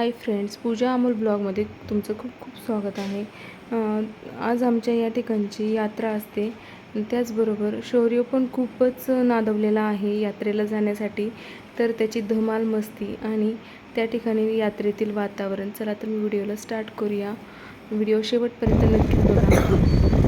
Hi friends पूजा अमोल ब्लॉगमध्ये तुमचं खूप खूप स्वागत आहे. आज आमच्या या ठिकाणची यात्रा असते. त्याचबरोबर शौर्य पण खूपच नादवलेला आहे यात्रेला जाण्यासाठी. तर त्याची धमाल मस्ती आणि त्या ठिकाणी यात्रेतील वातावरण. चला तर मी व्हिडिओला स्टार्ट करूया. व्हिडिओ शेवटपर्यंत नक्कीच बघा.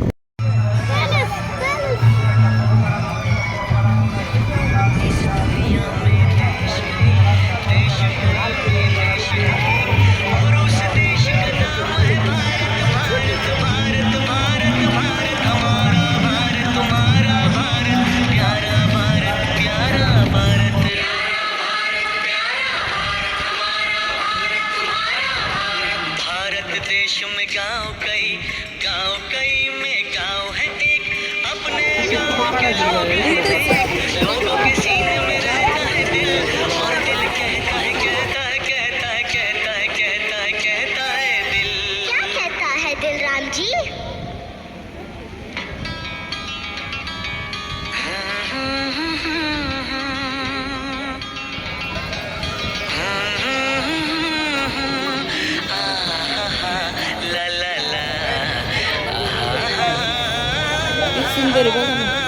सुंदर बघा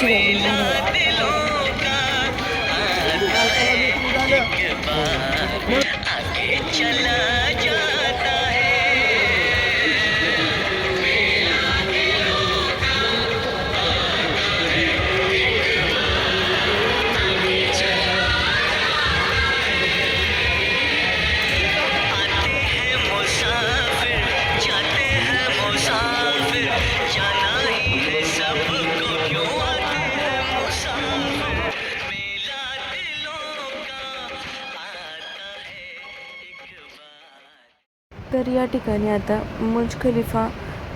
she won't. तर या ठिकाणी आता मुज खलिफा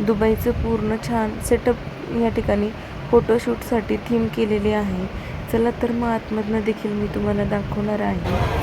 दुबईचं पूर्ण छान सेटअप या ठिकाणी फोटोशूटसाठी थीम केलेली आहे चला तर मग आतमधनं देखील मी तुम्हाला दाखवणार आहे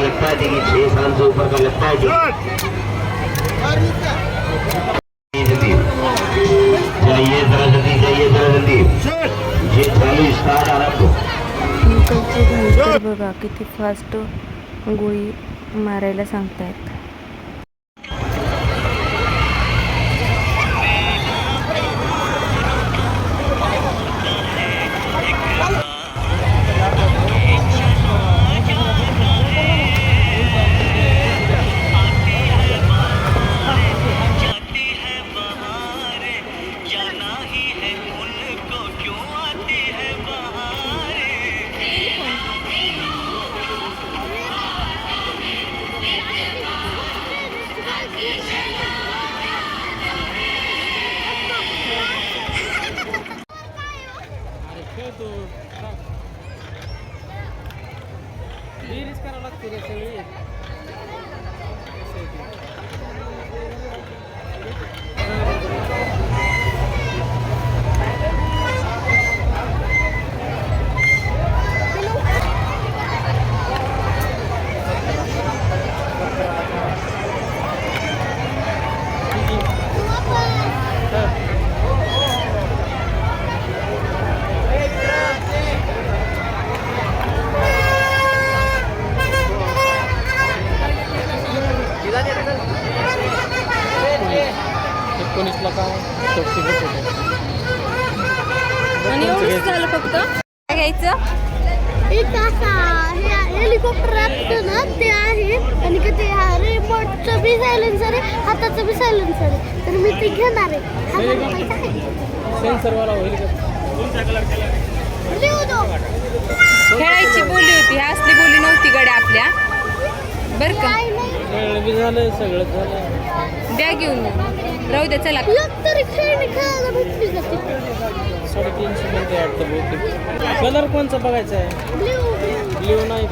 ऊपर का लगता है देखिए छह साल से ऊपर का लगता है जी जल्दी जाइए जरा जल्दी जाइए जरा जल्दी ये चालू स्टार्ट आरंभ अंकलचे भाई बघा किती फास्ट गोळी मारायला सांगतायत Yeah. आणि एवढंच झालं फक्त? काय घ्यायचं? एक असा हे हेलिकॉप्टर असतं ना ते आहे. आणि का ते रिमोटचं बी सायलेन्सर आहे हाताचं बी सायलेन्सर आहे. तर मी ते घेणार आहे. हजार रुपयाचं आहे सेन्सरवाला होईल का? लिहू दो खेळायची बोली होती ह्या असली बोली नव्हती गड्या आपल्या. बर का? काय नाही. खेळणं बी झालं सगळं झालं. द्या घेऊन. राहू द्या चला तरी खेळणी खेळायला भेटली तिथे साडेतीनशे मध्ये वाटतं बहुतेक. कलर कोणचा बघायचा आहे? ब्ल्यू ब्ल्यू नाही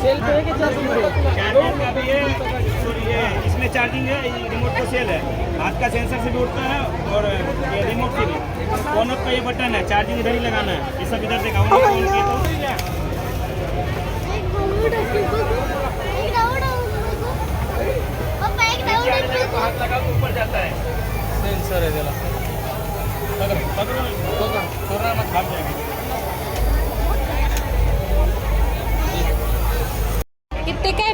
सेल पे की चार्जिंग इसमें चार्जिंग है ये रिमोट का सेल है। हाथ का सेंसर से भी उठता है और ये रिमोट से भी ऑन ऑफ़ का ये बटन है चार्जिंग इधर ही लगाना है। ये सब इधर से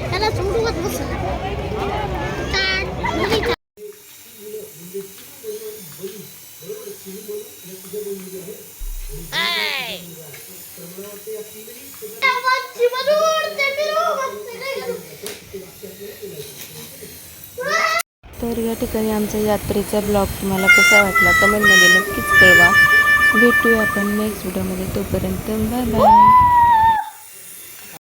त्याला सोडवत बसला तर या ठिकाणी आमचा यात्रेचा ब्लॉग तुम्हाला कसा वाटला कमेंटमध्ये नक्कीच कळवा. भेटूया आपण नेक्स्ट व्हिडिओमध्ये तोपर्यंत बाय बाय